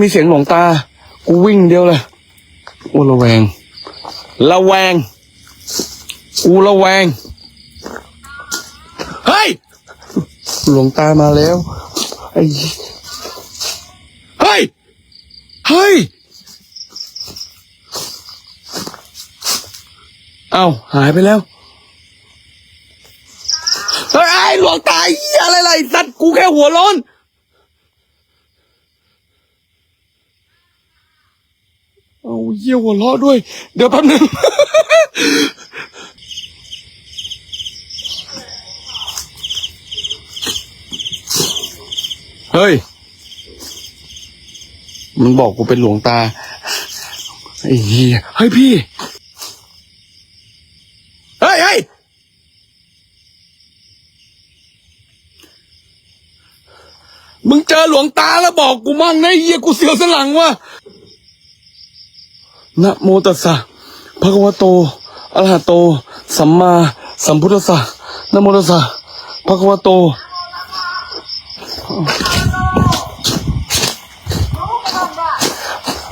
มีเสียงหลวงตา กูวิ่งเดียวเลยโอ้ระแวง ระแวง กูระแวง เฮ้ย หลวงตามาแล้ว ไอ้เฮ้ย เฮ้ย เอาหายไปแล้ว เฮ้ยไอ้หลวงตาอีอะไรล่ะไอ้สัตว์กูแค่หัวร้อน เอาเยี่ยวหัวเราะด้วย เดี๋ยวแป๊บนึงเฮ้ย มันบอกกูเป็นหลวงตา ไอ้เหี้ยเฮ้ยพี่ เฮ้ยเฮ้ยมึงเจอหลวงตาแล้วบอกกูมั่งนะไอ้เหี้ยกูเสียวสนหลังว่ะ นะโมตัสสะภะคะวะโตอะระหะโต สัมมาสัมพุทธัสสะนะโมตัสสะภะคะวะโต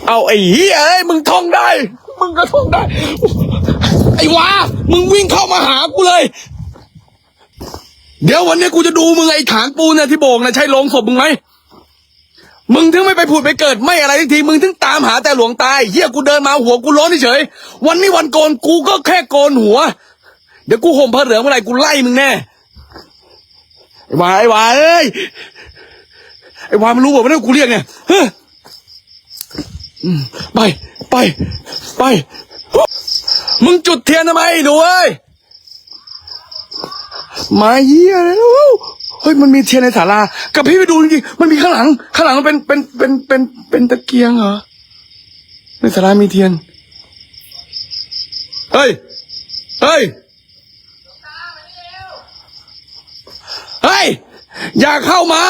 เอาไอ้เหี้ยเอ้ยมึงท่องได้ มึงก็ท่องได้ ไอ้วามึงวิ่งเข้ามาหากูเลย เดี๋ยววันนี้กูจะดูมึงไอ้ถางปูนเนี่ยที่โบกนะใช่ลงศพมึงไหม มึงถึงไม่ไปผุดไปเกิดไม่อะไรทักทีมึงถึงตามหาแต่หลวงตายเฮียกูเดินมาหัวกูร้อนเฉยวันนี้วันโกนกูก็แค่โกนหัว เดี๋ยวกูห่มผ้าเหลืองเมื่อไหร่กูไล่มึงแน่ไอ้วายไอ้วาเอ้ยไอ้วายมันรู้ว่าเนี่ยกูเรียกเนี่ยเฮ้ยไปไปไป มึงจุดเทียนทำไมหนูเอ้ยมาเยี่ยแล้ว เฮ้ยมันมีเทียนในศาลากับพี่ไปดูจริงๆมันมีข้างหลัง ข้างหลังมันเป็นเป็นเป็นเป็นเป็นตะเกียงเหรอในศาลามีเทียนเฮ้ยเฮ้ยเฮ้ยอย่าเข้ามา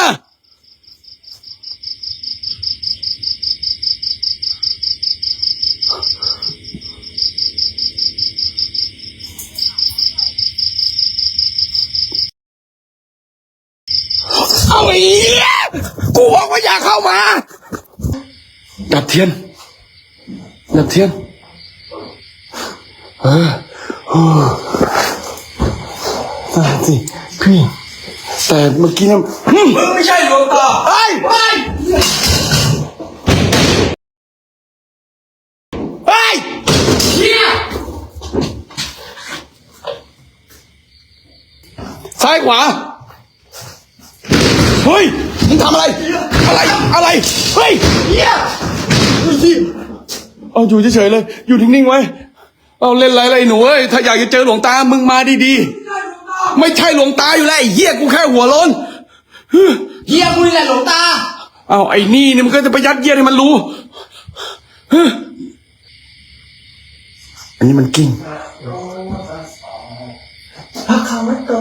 เอาไอ้เหี้ย กูบอกว่าอย่าเข้ามา ดับเทียน ดับเทียน เออโอ้นั่นสิพี่ แต่เมื่อกี้เนี่ยหึมึงไม่ใช่หลวงตาเฮ้ยไปเฮ้ยเฮียซ้ายขวา เฮ้ยมึง ทำอะไร อะไร อะไร เฮ้ยเฮียเอาอยู่เฉยๆเลย อยู่นิ่งๆไว้ เอาเล่นอะไรอะไรหนูเอ้ย ถ้าอยากจะเจอหลวงตา มึงมาดีๆ ไม่ใช่หลวงตาอยู่แล้วไอ้เหี้ยกูแค่หัวโล้นเฮียมึงนี่แหละหลวงตา เอาไอ้นี่นี่มันก็จะไปยัดเยียดให้มันรู้เฮ้ยอันนี้มันกิ้งพระคาวะโต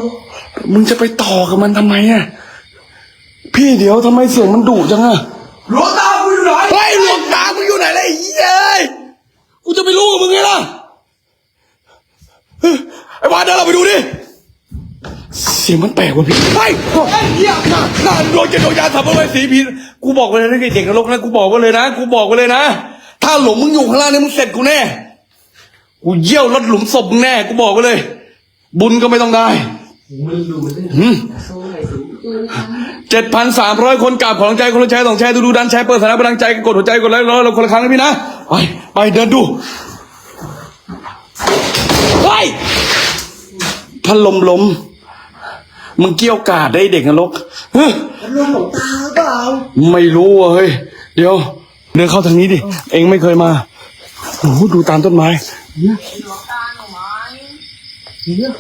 มึงจะไปต่อกับมันทำไมอะ พี่เดี๋ยวทำไมเสียงมันดุจังอะหลวงตากูอยู่ไหนไอ้หลวงตากูอยู่ไหนเลยไอ้เยเอ้กูจะไปรู้กับมึงไงล่ะไอ้บ้านเดินเราไปดูดิ เสียงมันแปลกว่ะพี่ไปไอ้เหี้ยน่าน่าโดนจะโดนยาสับปะรดสีพีกูบอกไว้เลยนะไอ้เด็กนรกนะกูบอกไว้เลยนะ กูบอกไว้เลยนะ ถ้าหลงมึงอยู่ข้างล่างเนี่ยมึงเสร็จกูแน่ กูเยี่ยวรถหลุมศพแน่ กูบอกไว้เลย บุญก็ไม่ต้องได้ หืม สู้หน่อนสิดูทาง จ็ดพันสามร้อยคนกราบขอรังใจคนรักใช้สองแชร์ดูดันแชร์เปิดสาระพลังใจกดหัวใจกดไลค์ร้อยเราคนละครั้งนะพี่นะ ไปไปเดินดูไปพัดลมลมมึงเกี่ยวกาดได้เด็กนรกพัดลมของตาเปล่าไม่รู้เฮ้ยเดี๋ยวเดินเข้าทางนี้ดิ เองไม่เคยมาโอ้ดูตามต้นไม้เนี่ย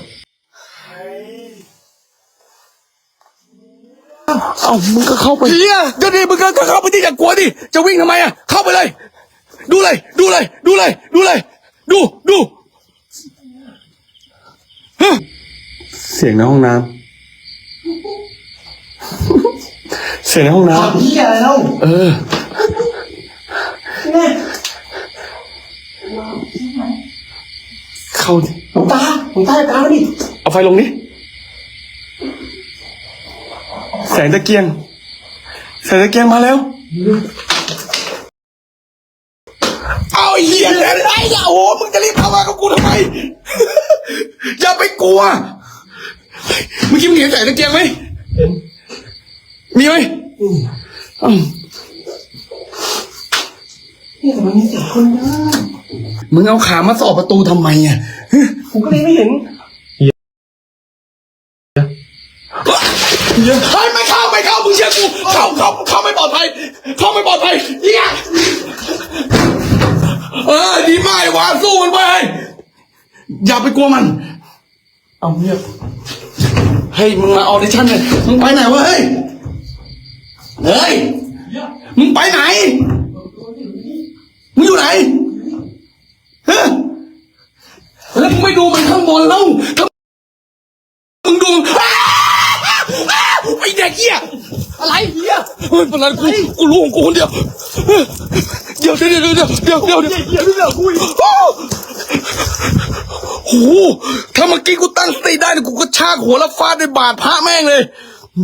อ้ามึงก็เข้าไปเฮียก็ดิมึงก็เข้าไปที่อย่ากลัวดิจะวิ่งทำไมอะเข้าไปเลย ดูเลย ดูเลย ดูเลย ดูเลย ดูดูฮะเสียงในห้องน้ำ เสียงในห้องน้ทำเฮียอะไรเล่าำเออ เนี่ยเข้าดิหลวงตาหลวงตาตามมาดิเอาไฟลงนี่แสงตะเกียง แสงตะเกียงมาแล้วไอ้เหี้ยแไอ้ยาโอ้มึงจะรีบเข้ามากับกูทำไม อย่าไปกลัวเมื่อกี้มึงเห็นใส่ตะเกียงไหมมีไหมอ้าวนี่แต่มันมีเสียงคนนะมึงเอาขามาสอบประตูทำไมอะผมก็เลยไม่เห็นเฮ้ยไม่เข้า ไม่เข้ามึงเชื่อกูเข้าเข้าเข้าไม่ปลอดภัยเข้าไม่ปลอดภัยเหี้ยเออดีมากว่าสู้มันไปอย่าไปกลัวมัน เอาเงียบเฮ้ยมึงมาออดิชั่นเนี่ยมึงไปไหนวะเฮ้ยเฮ้ยมึงไปไหนมึงอยู่ไหนฮะแล้วมึงไม่ดูมันข้างบนแล้วมึงดูอ้า อ้าวไอ้เด็กเหี้ยอะไรเฮียเฮ้ยเป็นไรกูกูรู้ของกูคนเดียวเดี๋ยวเดี๋ยวเดี๋ยวเดี๋ยวเดี๋ยวเดี๋ยวเดี๋ยวเฮียไม่เหลือคุยโอ้โหถ้าเมื่อกี้กูตั้งสติได้เนี่ยกูก็ชากหัวแล้วฟาดด้วยบาดพระแม่งเลย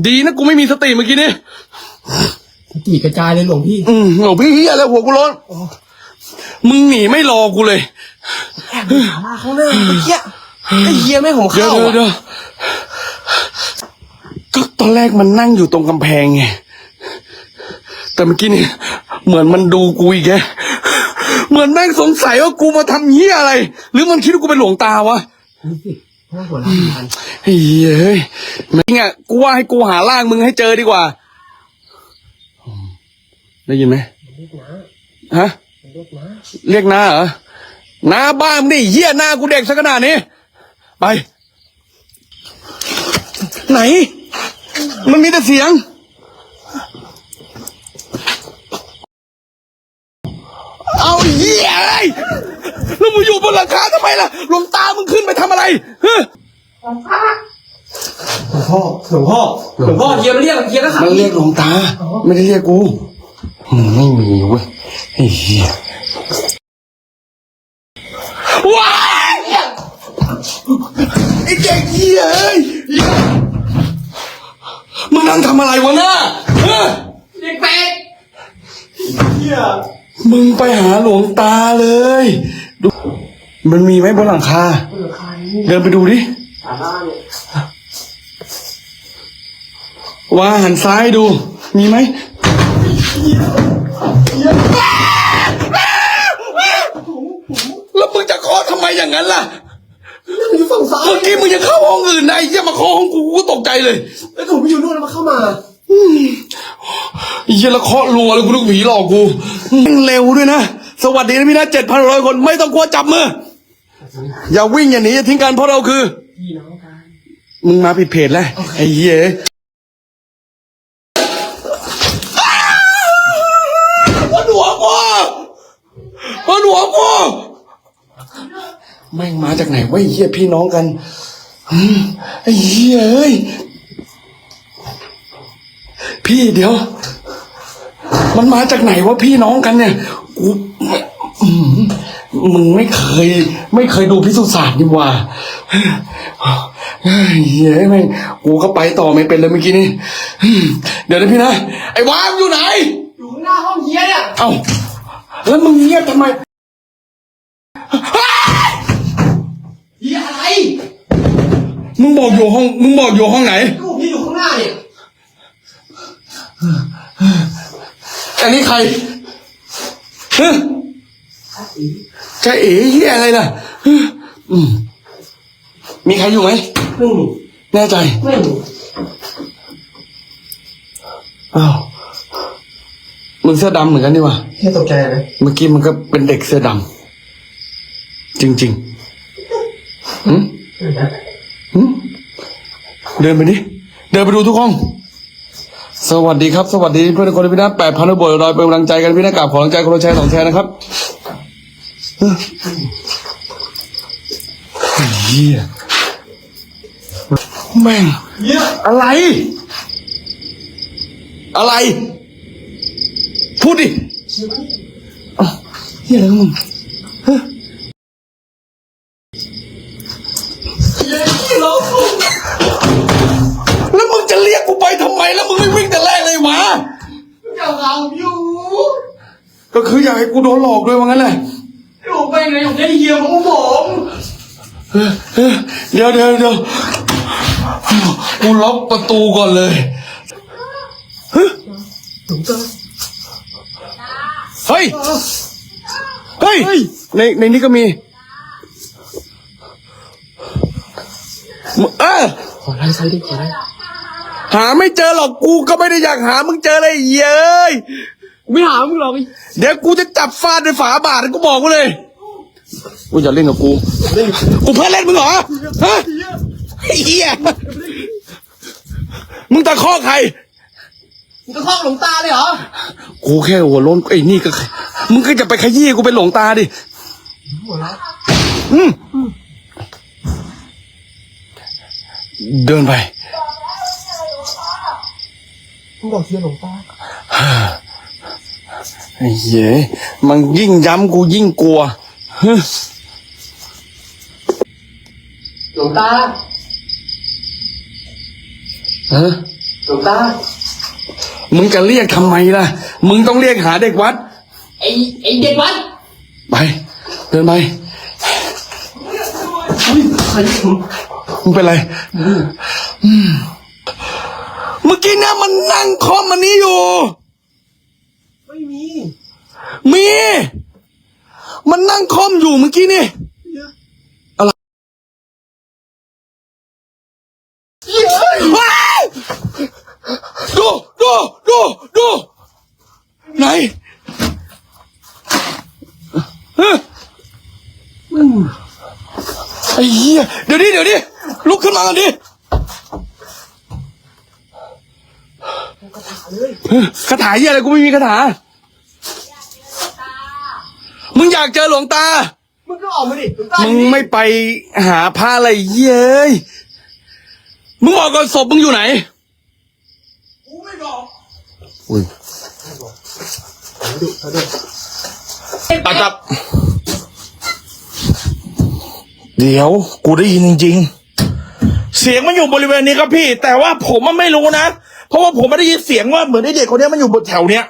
ดีนะกูไม่มีสติเมื่อกี้นี่ตีกระจายเลยหลวงพี่ อืมโอ้พี่เฮียแล้วหัวกูร้อนมึงหนีไม่รอกูเลยแอบหามาข้างหน้าเมื่อกี้ไอ้เฮียไม่ให้ผมเดี๋ยวเข้าเดี๋ยวอะเดี๋ยว ก็ตอนแรกมันนั่งอยู่ตรงกำแพงไง แต่เมื่อกี้นี่เหมือนมันดูกูอีกแกเหมือนแม่งสงสัยว่ากูมาทำเหี้ยอะไร หรือมันคิดว่ากูเป็นหลวงตาวะนี่สิห้าหัวล้านเฮ้ยเฮ้ยแม่งอะกูว่าให้กูหาร่างมึงให้เจอดีกว่า ได้ยินไหมเรียกนะฮะเรียกนะเรียกน้าเหรอน้าบ้ามงดิเหี้ยหน้ากูเด็กซะขนาดนี้ ไป ไหน มันมีแต่เสียง เอาเหี้ยไอ้ยแล้วมึงอยู่บนหลังคาทำไมล่ะหลวงตามึงขึ้นไปทำอะไรฮะหลวงพ่อหลวงพ่อหลวงพ่อเฮียไม่เรียกเฮียก็ขัมันเรียกหลวงตา ไม่ได้เรียกกูอืมไม่มีเว้ยไอ้เหี้ยว้ายไอ้เด็กเหี้ยเอ้ยมึง นั่งทำอะไรวะน่ะฮะเด็กแปดเฮียมึงไปหาหลวงตาเลยดูมันมีไหมบนหลังคาเปิดใครเดินไปดูดิสาบ้านเนี่ย ว่าหันซ้ายดู มีไหมแล้วมึงจะเคาะทำไมอย่างนั้นล่ะ มันอยู่ฝั่งซ้ายเมื่อกี้มึงยังเข้าห้องอื่นได้ยังมาเคาะห้องกูกูก็ตกใจเลยแล้วผมไปอยู่นู่นแล้วมาเข้ามา ไอ้เหี้ยแล้วเคาะรัวเลยกูนึกผีหลอกกูแม่งเร็วด้วยนะ สวัสดีนะพี่นะเจ็ดพันร้อยคนไม่ต้องกลัวจับมือ อย่าวิ่งอย่าหนีอย่าทิ้งกันเพราะเราคือ พี่น้องกันมึงมาผิดเพจแล้วไอ้เหี้ยวันหัวกูวันหัวกู แม่งมาจากไหนวะไอ้เหี้ยพี่น้องกันอืมไอ้เหี้ยเอ้ยพี่เดี๋ยว มันมาจากไหนวะพี่น้องกันเนี่ย กูอืมมึงไม่เคย ไม่เคยดูพิสูจน์ศาสตร์ดีกว่าเฮ้ยเฮ้ยแม่งกูก็ไปต่อไม่เป็นเลยเมื่อกี้นี่อืมเดี๋ยวนะพี่นะ ไอ้วามอยู่ไหน อยู่ข้างหน้าห้องเฮียเนี่ย เอ้า แล้วมึงเงียบทำไม มึงบอกอยู่ห้อง มึงบอกอยู่ห้องไหน ลูกพี่อยู่ข้างหน้าเนี่ยอันนี้ใครฮะจะเอ๋เฮียอะไรล่ะฮะอืมมีใครอยู่ไหม ไม่มีแน่ใจ ไม่มีอ้าวมึงเสื้อดำเหมือนกันนี่หว่าเฮียตกใจเลยเมื่อกี้มันก็เป็นเด็กเสื้อดำจริงๆหืมหืม เดินไปดิเดินไปดูทุกห้อง สวัสดีครับ สวัสดีเพื่อนคนพี่นะแปดพันบทรอยเป็นกำลังใจกันพี่นะกราบขอกำลังใจคนละแชร์สองแชร์นะครับเฮ้ยเฮียแม่งเฮียอะไร อะไร พูดดิเอ้าเฮียอะไรของมึง ฮียที่เราแล้วมึงจะเรียกกูไปทำไม แล้วมึงไม่วิ่งแต่แรกเลยวะเจ้าเราอยู่ก็คืออยากให้กูโดนหลอกด้วยว่างั้นแหละอยู่ไปไหนอยู่ได้เฮียของผมเดี๋ยวเดี๋ยวเดี๋ยวกูล็อกประตูก่อนเลยหลวงตาเฮ้ย เฮ้ย ในในนี้ก็มี เออขอไล่ไซด์ดิขอไล่หาไม่เจอหรอกกูก็ไม่ได้อยากหามึงเจอเลยเย้ยไม่หามึงหรอกไอ้เดี๋ยวกูจะจับฟาดด้วยฝาบาทกูบอกกูเลยกูจะเล่นกับกูกูเพื่อนเล่นมึงเหรอฮะไอ้เหี้ยมึงตะคอกใครมึงจะคล้องหลวงตาเลยเหรอกูแค่หัวโล้นไอ้นี่ก็มึงก็จะไปขยี้กูเป็นหลงตาดิหัวเราะอืม เดินไปมึงบอกเฮียหลวงตาไอ้เหี้ยมันยิ่งย้ำกูยิ่งกลัวฮึหลวงตาฮะหลวงตา มึงจะเรียกทำไมล่ะ มึงต้องเรียกหาเด็กวัด ไอ้ไอ้เด็กวัด ไป เดินไปอุ้ยใครผ มมึงเป็นไรอืมเมื่อกี้เนี่ยมันนั่งคอมมันนี้อยู่ ไม่มี มี มันนั่งคอมอยู่เมื่อกี้นี่อะไรว้ายดูดูดูดูไหนเฮ้ยไอ้เหี้ยเดี๋ยวดิเดี๋ยวดิ ลุกขึ้นมากันดิเฮ้ยคาถาเหี้ยอะไรกูไม่มีคาถา มึงอยากเจอหลวงตา มึงก็ออกมาดิหลวงตามึงไม่ไปหาพระอะไรเย้ย มึงบอกก่อนศพมึงอยู่ไหน กูไม่บอกอุ้ยดูเขาดูอาจับ เดี๋ยว กูได้ยินจริง เสียงมันอยู่บริเวณนี้ครับพี่ แต่ว่าผมมันไม่รู้นะ เพราะว่าผมไม่ได้ยินเสียงว่าเหมือนไอ้เด็กคนเนี้ยมันอยู่บนแถวเนี้ย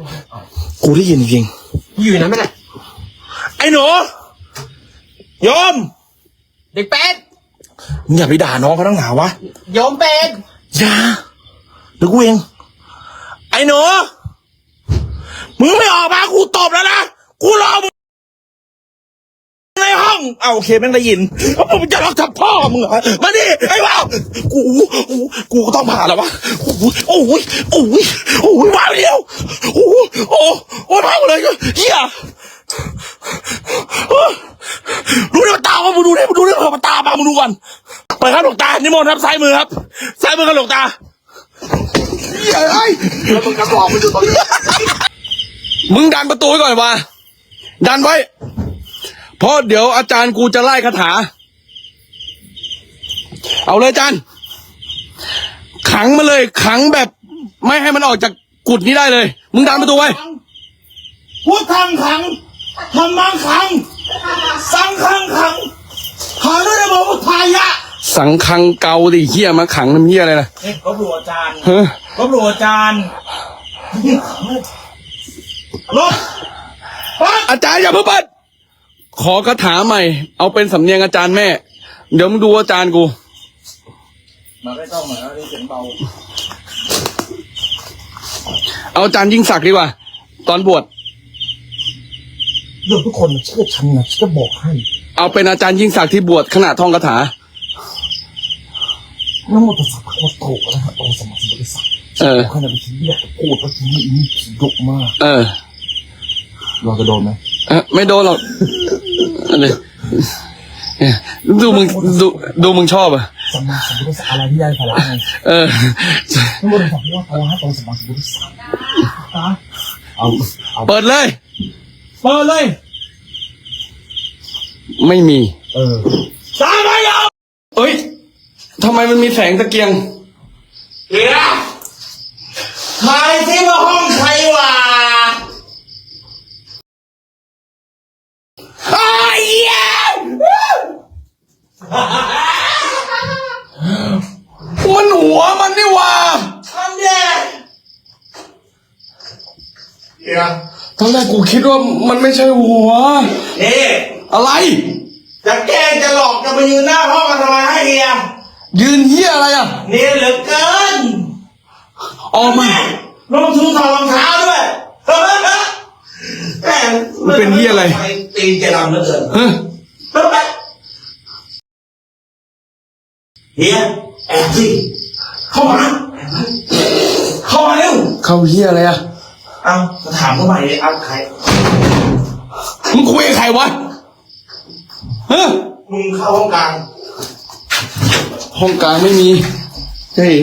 ๆกูได้ยินจริงอยู่นั้นไม่ได้ไอ้หนูโยมเด็กเป็ดมึงอย่าไปด่าน้องเขาตั้งหนาวะโยมเป็ดอย่าเดี๋ยวกูเองไอ้หนูมึงไม่ออกมากูตบแล้วนะกูรอมึงใน ห้อง เอาโอเคแม่งได้ยินแล้วมึงจะรักทับพ่อมึงเหรอ มาดิไอ้บ้าวกูกูกูก็ต้องผ่าแล้ววะโอ้ยโอ้ยโอ้ยโอ้ยว้าวเดียวโอ้ยโอ้โอ้พังหมดเลยเฮียดูดิมันตามามึงดูดิมึงดูดิมันตามมามึงดูก่อนไปครับหลวงตานิมนต์ครับซ้ายมือครับซ้ายมือครับหลวงตาเหี้ยไอ้แล้วมึงกระบอกมันอยู่ตรงนี้มึงดันประตูไว้ก่อนวะดันไว้ เพราะเดี๋ยวอาจารย์กูจะไล่คาถา เอาเลยอาจารย์ ขังมาเลย ขังแบบ ไม่ให้มันออกจากกุดนี้ได้เลย มึงดันประตูไว้พุทธังขังธรรมังขัง สังขังขังขังด้วยนะโมพุทธายะ สังคังเกาดิเฮียมาขังน้ำเฮียอะไรล่ะเอ๊ะลบหลู่อาจารย์เฮ้ยลบหลู่อาจารย์ลบปั๊บอาจารย์อย่าเพิ่งเปิด ขอคาถาใหม่ เอาเป็นสำเนียงอาจารย์แม่ เดี๋ยวมึงดูอาจารย์กู มาได้ต้องหน่อยนี่เสียงเบา เอาอาจารย์ยิ่งศักดิ์ดีกว่า ตอนบวชเรื่องทุกคนเชื่อฉันนะฉันจะบอกให้เอาเป็นอาจารย์ยิ่งศักดิ์ที่บวชขณะท่องคาถา น้ำมันจะสับพะโตนะฮะตรงสมัครบริษัทเออ ขนาดที่อยากจะพูดว่าที่นี่มีผีดุมาก เออ เราจะโดนไหม เออไม่โดนหรอกอันนี้เนี่ย ดูมึงดูดูมึงชอบอะสมัครบริษัทอะไรที่ได้พลังไงเออน้ำมันจะพูดว่าตรงสมัครบริษัทเอาเอาเปิดเลยเปิดเลย ไม่มี เออตามไปยอมเอ้ยทำไมมันมีแสงตะเกียงเดี๋ยวทายที่ว่าห้องใครวะไอ้เหี้ย มันหัวมันนี่หว่าทำเด็กเดี๋ยวตอนแรกกูคิดว่ามันไม่ใช่หัว นี่อะไร จะแกล้งจะหลอกจะมายืนหน้าห้องกันทำไมให้เฮียยืนเฮียอะไรอะเนี่ยเหลือเกินออกมาลงทุนถอดรองเท้าด้วยแม่มันเป็นเหี้ยอะไร ตีนแกดำเหลือเกินเฮ้ยเฮียแอบสิเข้ามาแอบไว้เข้ามาเร็วเข้าเฮียอะไรอะเอาจะถามทำไมเนี่ยเอาใครมึงคุยกับใครวะฮะมึงเข้าห้องกลางห้องกลางไม่มีเฮ้ย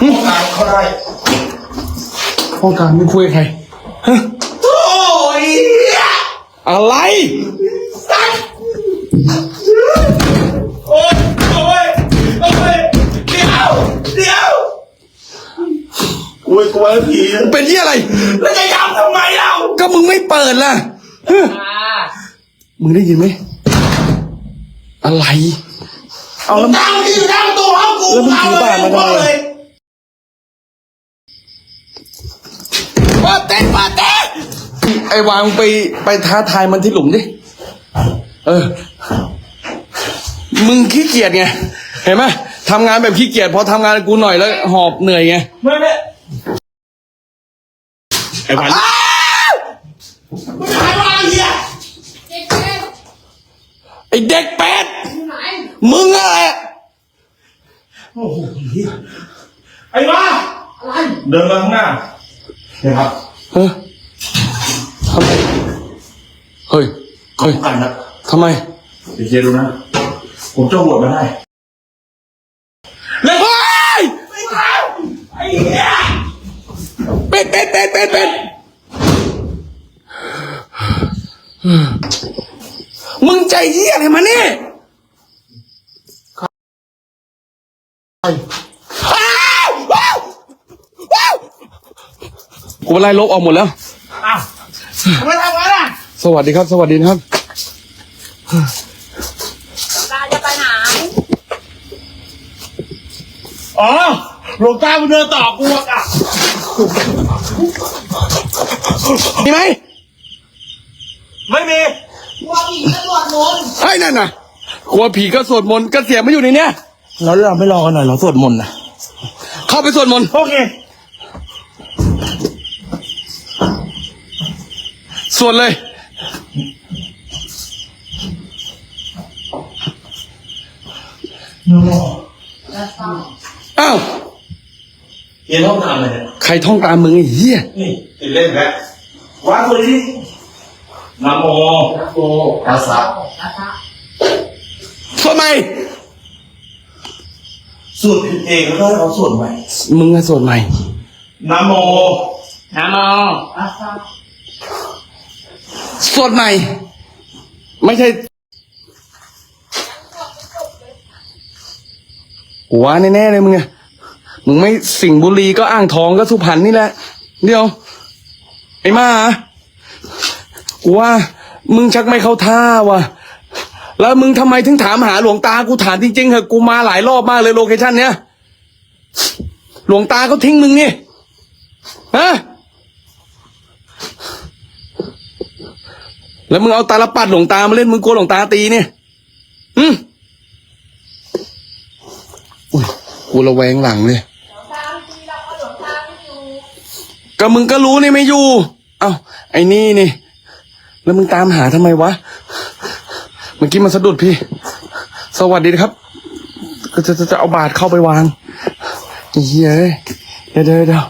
ห้องกลางเข้าได้ห้องกลางมึงคุยกับใครฮะโอ้ยเหี้ย อะไรสัตว์โอ้ยโอ้ยโอ้ยเดี๋ยวเดี๋ยวโอ้ยกลัวผีมึงเป็นเฮียอะไรแล้วจะย้ำทำไมเราก็มึงไม่เปิดล่ะฮะมึงได้ยินไหมอะไร เอาแล้วตั้งที่อยู่หน้าประตูห้องกูแล้วมึงเอาถือเลบายทมาทำไมบอกเลยเปิดเต้นเปิดเต้น ไอ้วางไปไปท้าทายมันที่หลุมดิ เออ มึงขี้เกียจไง เห็นไหมทำงานแบบขี้เกียจพอทำงานกับกูหน่อยแล้ว หอบเหนื่อยไง ไม่ไม่ไอ้พันอ้าวมึงหายมาเฮียเด็กเด็กไอ้เด็กเป็ดอยู่ไหนมึงอะไรโอ้โหเฮียไอ้มาอะไรเดินมาข้างหน้าเนี่ยครับ ยเฮ้ยกันนะทำไมเดี๋ยวเฮียดูนะ ผมจะโหวตมาได้เฮ้ยไม่เอาไอ้เหี้ยเป็ดเป็ดเป็ดเป็ดเป็ดมึงใจเหี้ยอะไรมาเนี่ยอ้าวอ้าวอ้าวกูไล่ลบออกหมดแล้ว อ้าวทำไมทำงั้นอะ สวัสดีครับ สวัสดีนะครับ ตาจะไปไหนอ๋อหลวงตามึงเดินต่อกูอะมีไหมไม่มีกลัวผีตำรวจมนต์ไอ้นั่นน่ะกลัวผีก็สวดมนต์ก็เสียงมาอยู่ในเนี้ยแล้วเราไม่รอกันหน่อยเราสวดมนต์นะเข้าไปสวดมนต์โอเคสวดเลย อ้าวเฮียต้องทำอะไรเนี่ยใครท่องตามมึงไอ้เหี้ยนี่ติดเล่นแล้ววางตัวนี้นะโมนะโมตัสสะสวดใหม่สวดผิดเองแล้วก็ให้เขาสวดใหม่ มึงอะสวดใหม่นะโมนะโมสวดใหม่ ไม่ใช่ กูว่าแน่ๆเลยมึงอะมึงไม่สิงห์บุรีก็อ่างทองก็สุพรรณนี่แหละ เดี๋ยว ไอ้มากูว่ามึงชักไม่เข้าท่าว่ะ แล้วมึงทำไมถึงถามหาหลวงตากูถามจริงๆเหอะกูมาหลายรอบมากเลยโลเคชั่นเนี้ยหลวงตาเขาทิ้งมึงนี่ฮะแล้วมึงเอาตาลปัดหลวงตามาเล่นมึงกลัวหลวงตาตีเนี่ยอืมอุ้ย กูระแวงหลังเลยหลวงตาไม่ดีเราก็มึงก็รู้นี่ไม่อยู่ เอ้าไอ้นี่นี่ แล้วมึงตามหาทำไมวะ เมื่อกี้มันสะดุดพี่ สวัสดีครับ ก็จะจะเอาบาทเข้าไปวางเฮ้ยเดี๋ยวเดี๋ยวเดี๋ยว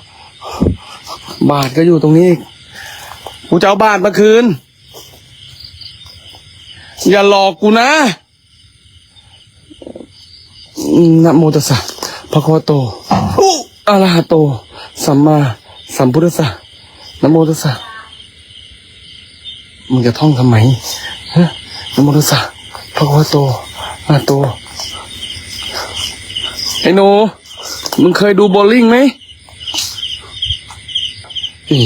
บาทก็อยู่ตรงนี้กกูจะเอาบาทมาคืน อย่าหลอกกูนะนะโมตัสสะ ภะคะวะโตอุอะระหะโต สัมมาสัมพุทธัสสะนโมตัสสะมึงจะท่องทำไมฮะนโมตัสสะภะคะวะโตอะระหะโต ไอ้หนูมึงเคยดูโบว์ลิ่งไหมเอ๋